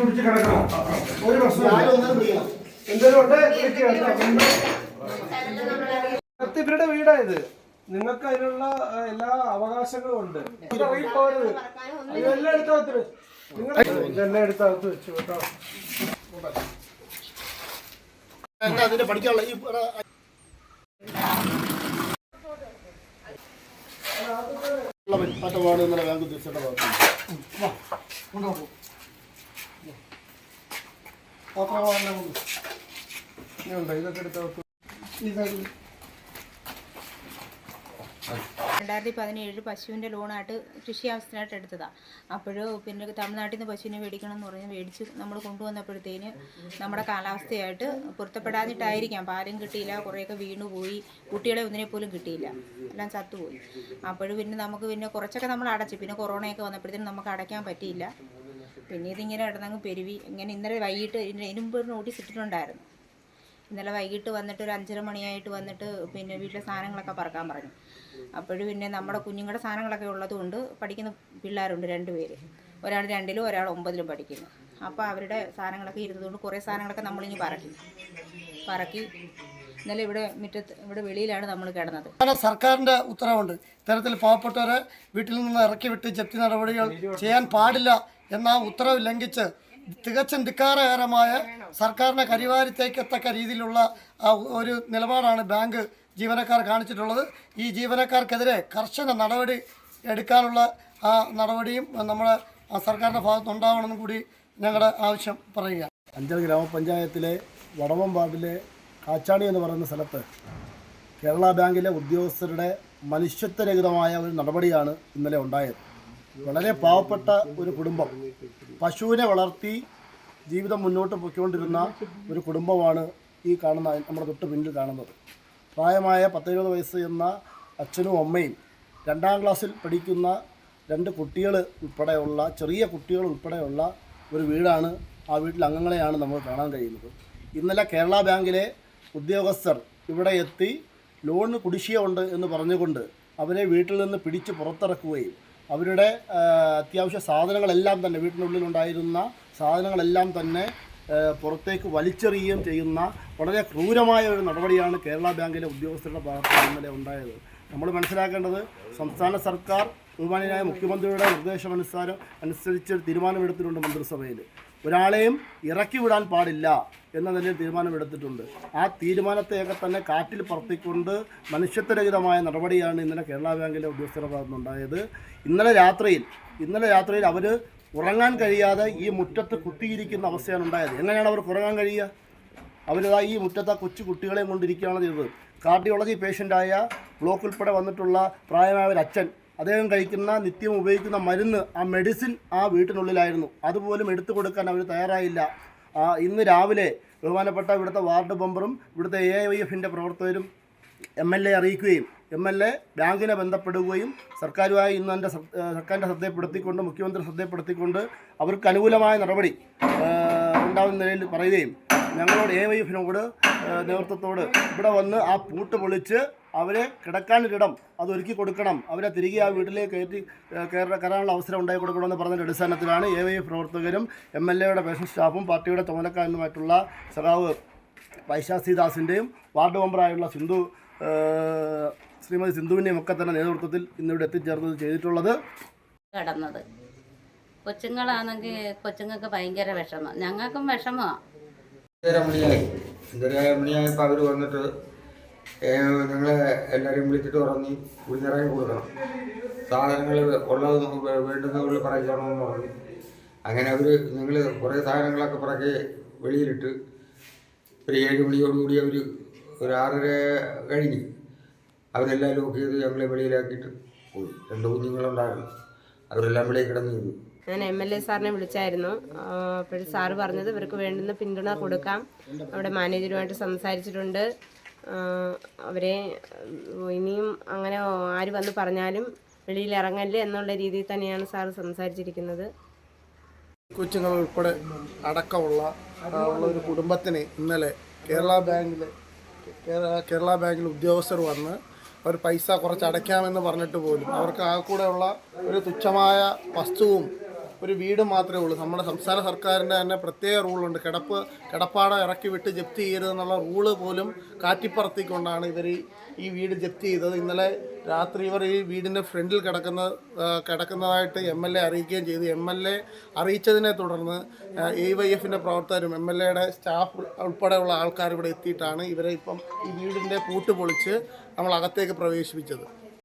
കുടിച്ച് കിടക്കണം ഒരു ഇവരുടെ വീടായത്. നിങ്ങൾക്ക് അതിനുള്ള എല്ലാ അവകാശങ്ങളും ഉണ്ട്. എല്ലാം എടുത്തകത്ത് നിങ്ങൾ ഇതെല്ലാം എടുത്തകത്ത് വെച്ചു കേട്ടോ. അതിന്റെ പഠിക്കാനുള്ള ഈ പെരുമാറ്റമാണ് ഇന്നലെ ബാങ്ക് ഉദ്യോഗസ്ഥരുടെ ഭാഗത്ത്? ഇതൊക്കെ എടുത്തകത്ത് രണ്ടായിരത്തി പതിനേഴ് പശുവിന്റെ ലോണായിട്ട് കൃഷി ആവശ്യത്തിനായിട്ട് എടുത്തതാണ് അപ്പോൾ പിന്നെ തമിഴ്നാട്ടിൽ നിന്ന് പശുവിനെ മേടിക്കണം എന്ന് പറഞ്ഞ് മേടിച്ച് നമ്മൾ കൊണ്ടുവന്നപ്പോഴത്തേന് നമ്മുടെ കാലാവസ്ഥയായിട്ട് പൊരുത്തപ്പെടാതിട്ടായിരിക്കാം പാലും കിട്ടിയില്ല കുറേയൊക്കെ വീണുപോയി കുട്ടികളെ ഒന്നിനെ പോലും കിട്ടിയില്ല. എല്ലാം ചത്തുപോയി. അപ്പോൾ പിന്നെ നമുക്ക് പിന്നെ കുറച്ചൊക്കെ നമ്മൾ അടച്ചു. പിന്നെ കൊറോണയൊക്കെ വന്നപ്പോഴത്തേനും നമുക്ക് അടയ്ക്കാൻ പറ്റിയില്ല. പിന്നെ ഇതിങ്ങനെ ഇടന്നങ്ങ് പെരുവി. ഇങ്ങനെ ഇന്നലെ വൈകിട്ട് ഇതിന് മുമ്പ് നോട്ടീസ് ഇട്ടിട്ടുണ്ടായിരുന്നു. ഇന്നലെ വൈകിട്ട് വന്നിട്ട് ഒരു അഞ്ചര മണിയായിട്ട് വന്നിട്ട് പിന്നെ വീട്ടിലെ സാധനങ്ങളൊക്കെ പറക്കാൻ പറഞ്ഞു. അപ്പോഴും പിന്നെ നമ്മുടെ കുഞ്ഞുങ്ങളുടെ സാധനങ്ങളൊക്കെ ഉള്ളതുകൊണ്ട് പഠിക്കുന്ന പിള്ളേരുണ്ട് രണ്ട് പേര്. ഒരാൾ രണ്ടിലും ഒരാൾ ഒമ്പതിലും പഠിക്കുന്നു. അപ്പോൾ അവരുടെ സാധനങ്ങളൊക്കെ ഇരുന്നതുകൊണ്ട് കുറേ സാധനങ്ങളൊക്കെ നമ്മളിങ്ങ് പറക്കി. പറക്കി. ഇന്നലെ ഇവിടെ മുറ്റത്ത് ഇവിടെ വെളിയിലാണ് നമ്മൾ കിടന്നത്. സർക്കാരിന്റെ ഉത്തരവുണ്ട്. ഇത്തരത്തിൽ പാവപ്പെട്ടവരെ വീട്ടിൽ നിന്ന് ഇറക്കി വിട്ട് ജപ്തി നടപടികൾ ചെയ്യാൻ പാടില്ല എന്ന ആ ഉത്തരവ് ലംഘിച്ച് തികച്ചും ധിക്കാരകരമായ സർക്കാരിനെ കരിവാരിത്തേക്കത്തക്ക രീതിയിലുള്ള ഒരു നിലപാടാണ് ബാങ്ക് ജീവനക്കാർ കാണിച്ചിട്ടുള്ളത്. ഈ ജീവനക്കാർക്കെതിരെ കർശന നടപടി എടുക്കാനുള്ള ആ നടപടിയും നമ്മുടെ സർക്കാരിന്റെ സർക്കാരിന്റെ ഉണ്ടാവണമെന്നും കൂടി ഞങ്ങളുടെ ആവശ്യം പറയുക. അഞ്ചൽ ഗ്രാമപഞ്ചായത്തിലെ വടവം വാർഡിലെ കാച്ചാണി എന്ന് പറയുന്ന സ്ഥലത്ത് കേരള ബാങ്കിലെ ഉദ്യോഗസ്ഥരുടെ മനുഷ്യത്വരഹിതമായ ഒരു നടപടിയാണ് ഇന്നലെ ഉണ്ടായത്. വളരെ പാവപ്പെട്ട ഒരു കുടുംബം പശുവിനെ വളർത്തി ജീവിതം മുന്നോട്ട് പൊയ്ക്കൊണ്ടിരുന്ന ഒരു കുടുംബമാണ് ഈ കാണുന്ന നമ്മുടെ തൊട്ട് പിന്നിൽ കാണുന്നത്. പ്രായമായ പത്തെഴുപത് വയസ്സ് എന്ന അച്ഛനും അമ്മയും രണ്ടാം ക്ലാസ്സിൽ പഠിക്കുന്ന രണ്ട് കുട്ടികൾ ഉൾപ്പെടെയുള്ള ചെറിയ കുട്ടികൾ ഉൾപ്പെടെയുള്ള ഒരു വീടാണ് ആ വീട്ടിലെ അംഗങ്ങളെയാണ് നമുക്ക് കാണാൻ കഴിയുന്നത്. ഇന്നലെ കേരള ബാങ്കിലെ ഉദ്യോഗസ്ഥർ ഇവിടെ എത്തി ലോണിന് കുടിശ്ശിക ഉണ്ട് എന്ന് പറഞ്ഞുകൊണ്ട് അവരെ വീട്ടിൽ നിന്ന് പിടിച്ച് പുറത്തിറക്കുകയും അവരുടെ അത്യാവശ്യ സാധനങ്ങളെല്ലാം തന്നെ വീട്ടിനുള്ളിലുണ്ടായിരുന്ന സാധനങ്ങളെല്ലാം തന്നെ പുറത്തേക്ക് വലിച്ചെറിയുകയും ചെയ്യുന്ന വളരെ ക്രൂരമായ ഒരു നടപടിയാണ് കേരള ബാങ്കിലെ ഉദ്യോഗസ്ഥരുടെ ഭാഗത്ത് ഇന്നലെ ഉണ്ടായത്. നമ്മൾ മനസ്സിലാക്കേണ്ടത് സംസ്ഥാന സർക്കാർ ബഹുമാനായ മുഖ്യമന്ത്രിയുടെ നിർദ്ദേശമനുസാരം അനുസരിച്ച് തീരുമാനമെടുത്തിട്ടുണ്ട് മന്ത്രിസഭയിൽ. ഒരാളെയും ഇറക്കി വിടാൻ പാടില്ല. എന്ന നിലയിൽ തീരുമാനമെടുത്തിട്ടുണ്ട്. ആ തീരുമാനത്തെയൊക്കെ തന്നെ കാറ്റിൽ പറത്തിക്കൊണ്ട് മനുഷ്യത്വരഹിതമായ നടപടിയാണ് ഇന്നലെ കേരള ബാങ്കിലെ ഉദ്യോഗസ്ഥരുടെ ഭാഗത്തുനിന്നുണ്ടായത് ഇന്നലെ രാത്രിയിൽ ഇന്നലെ രാത്രിയിൽ അവർ ഉറങ്ങാൻ കഴിയാതെ ഈ മുറ്റത്ത് കുത്തിയിരിക്കുന്ന അവസ്ഥയാണ് ഉണ്ടായത്. എങ്ങനെയാണ് അവർക്ക് ഉറങ്ങാൻ കഴിയുക? അവരിതാ ഈ മുറ്റത്ത് കൊച്ചു കുട്ടികളെയും കൊണ്ടിരിക്കുകയാണ് ചെയ്തത്. കാർഡിയോളജി പേഷ്യന്റായ ബ്ലോക്ക് ഉൾപ്പെടെ വന്നിട്ടുള്ള പ്രായമായ ഒരു അച്ഛൻ അദ്ദേഹം കഴിക്കുന്ന നിത്യം ഉപയോഗിക്കുന്ന മരുന്ന് ആ മെഡിസിൻ ആ വീട്ടിനുള്ളിലായിരുന്നു. അതുപോലും എടുത്തു കൊടുക്കാൻ അവർ തയ്യാറായില്ല. ഇന്ന് രാവിലെ ബഹുമാനപ്പെട്ട ഇവിടുത്തെ വാർഡ് മെമ്പറും ഇവിടുത്തെ എ ഐ എഫിന്റെ പ്രവർത്തകരും എം എൽ എ അറിയിക്കുകയും എം എൽ എ ബാങ്കിനെ ബന്ധപ്പെടുകയും സർക്കാരുമായി ഇന്ന് എന്റെ സർക്കാരിന്റെ ശ്രദ്ധയപ്പെടുത്തിക്കൊണ്ട് മുഖ്യമന്ത്രി ശ്രദ്ധയപ്പെടുത്തിക്കൊണ്ട് അവർക്ക് അനുകൂലമായ നടപടി ഉണ്ടാകുന്ന നിലയിൽ പറയുകയും ഞങ്ങളോട് എ വൈ എഫിനോട് ഏഹ് നേതൃത്വത്തോട് ഇവിടെ വന്ന് ആ പൂട്ട് പൊളിച്ച് അവരെ കിടക്കാനൊരിടം അത് ഒരുക്കി കൊടുക്കണം. അവരെ തിരികെ ആ വീട്ടിലേക്ക് കയറ്റി കയറാനുള്ള അവസരം ഉണ്ടായി കൊടുക്കണമെന്ന് പറഞ്ഞതിന്റെ അടിസ്ഥാനത്തിലാണ് എ വൈ എഫ് പ്രവർത്തകരും എം എൽ എയുടെ പേഷൻ സ്റ്റാഫും പാർട്ടിയുടെ ചുമതലക്കാരനുമായിട്ടുള്ള സഖാവ് പൈശാസിദാസിന്റെയും വാർഡ് മെമ്പറായുള്ള സിന്ധു ശ്രീമതി സിന്ധുവിന്റെയും ഒക്കെ തന്നെ നേതൃത്വത്തിൽ ഇന്നിവിടെ എത്തിച്ചേർന്നത് ചെയ്തിട്ടുള്ളത്. കിടന്നത്. കൊച്ചുങ്ങളാണെങ്കിൽ കൊച്ചുങ്ങൾക്ക് ഭയങ്കര വിഷമം. ഞങ്ങൾക്കും വിഷമമാണ് അഞ്ചര മണിയായി അഞ്ചര മണിയായപ്പോൾ അവർ വന്നിട്ട് നിങ്ങൾ എല്ലാവരെയും വിളിച്ചിട്ട് പറഞ്ഞ് കുഞ്ഞിറങ്ങി കൊടുക്കണം സാധനങ്ങൾ ഉള്ളത് വേണ്ടുന്നവർ പറയണമെന്ന് പറഞ്ഞു അങ്ങനെ അവർ നിങ്ങൾ കുറേ സാധനങ്ങളൊക്കെ പിറകെ വെളിയിലിട്ട് ഒരു ഏഴ് മണിയോടുകൂടി അവർ ഒരു ആറര കഴിഞ്ഞ് അവരെല്ലാം ലോക്ക് ചെയ്ത് ഞങ്ങളെ വെളിയിലാക്കിയിട്ട് പോയി. രണ്ട് കുഞ്ഞുങ്ങളുണ്ടായിരുന്നു. അവരെല്ലാം വെളിയിൽ കിടന്നു ചെയ്തു ഞാൻ എം എൽ എ സാറിനെ വിളിച്ചായിരുന്നു. അപ്പോൾ സാറ് പറഞ്ഞത് ഇവർക്ക് വേണ്ടുന്ന പിന്തുണ കൊടുക്കാം. അവിടെ മാനേജരുമായിട്ട് സംസാരിച്ചിട്ടുണ്ട്. അവരെ ഇനിയും അങ്ങനെ ആര് വന്ന് പറഞ്ഞാലും വെളിയിൽ ഇറങ്ങല്ലേ എന്നുള്ള രീതിയിൽ തന്നെയാണ് സാർ സംസാരിച്ചിരിക്കുന്നത്. കൊച്ചുങ്ങൾ ഉൾപ്പെടെ അടക്കമുള്ള ഉള്ള ഒരു കുടുംബത്തിന് ഇന്നലെ കേരള ബാങ്കിലെ കേര- കേരള ബാങ്കിൽ ഉദ്യോഗസ്ഥർ വന്ന് അവർ പൈസ കുറച്ച് അടയ്ക്കാമെന്ന് പറഞ്ഞിട്ട് പോലും അവർക്ക് ആ കൂടെയുള്ള ഒരു തുച്ഛമായ വസ്തുവും ഒരു വീട് മാത്രമേ ഉള്ളൂ. നമ്മുടെ സംസ്ഥാന സർക്കാരിന്റെ തന്നെ പ്രത്യേക റൂളുണ്ട്. കിടപ്പ് കിടപ്പാട ഇറക്കി വിട്ട് ജപ്തി ചെയ്യരുതെന്നുള്ള റൂൾ പോലും കാറ്റിപ്പറത്തിക്കൊണ്ടാണ് ഇവർ ഈ വീട് ജപ്തി ചെയ്തത്. ഇന്നലെ രാത്രി ഇവർ ഈ വീടിന്റെ ഫ്രണ്ടിൽ കിടക്കുന്ന കിടക്കുന്നതായിട്ട് എം എൽ എ അറിയിക്കുകയും ചെയ്തു. എം എൽ എ അറിയിച്ചതിനെ തുടർന്ന് എ വൈ എഫിന്റെ പ്രവർത്തകരും എം എൽ എയുടെ സ്റ്റാഫ് ഉൾപ്പെടെയുള്ള ആൾക്കാർ ഇവിടെ എത്തിയിട്ടാണ് ഇവരെ ഇപ്പം ഈ വീടിന്റെ പൂട്ട് പൊളിച്ച് നമ്മൾ അകത്തേക്ക് പ്രവേശിപ്പിച്ചത്.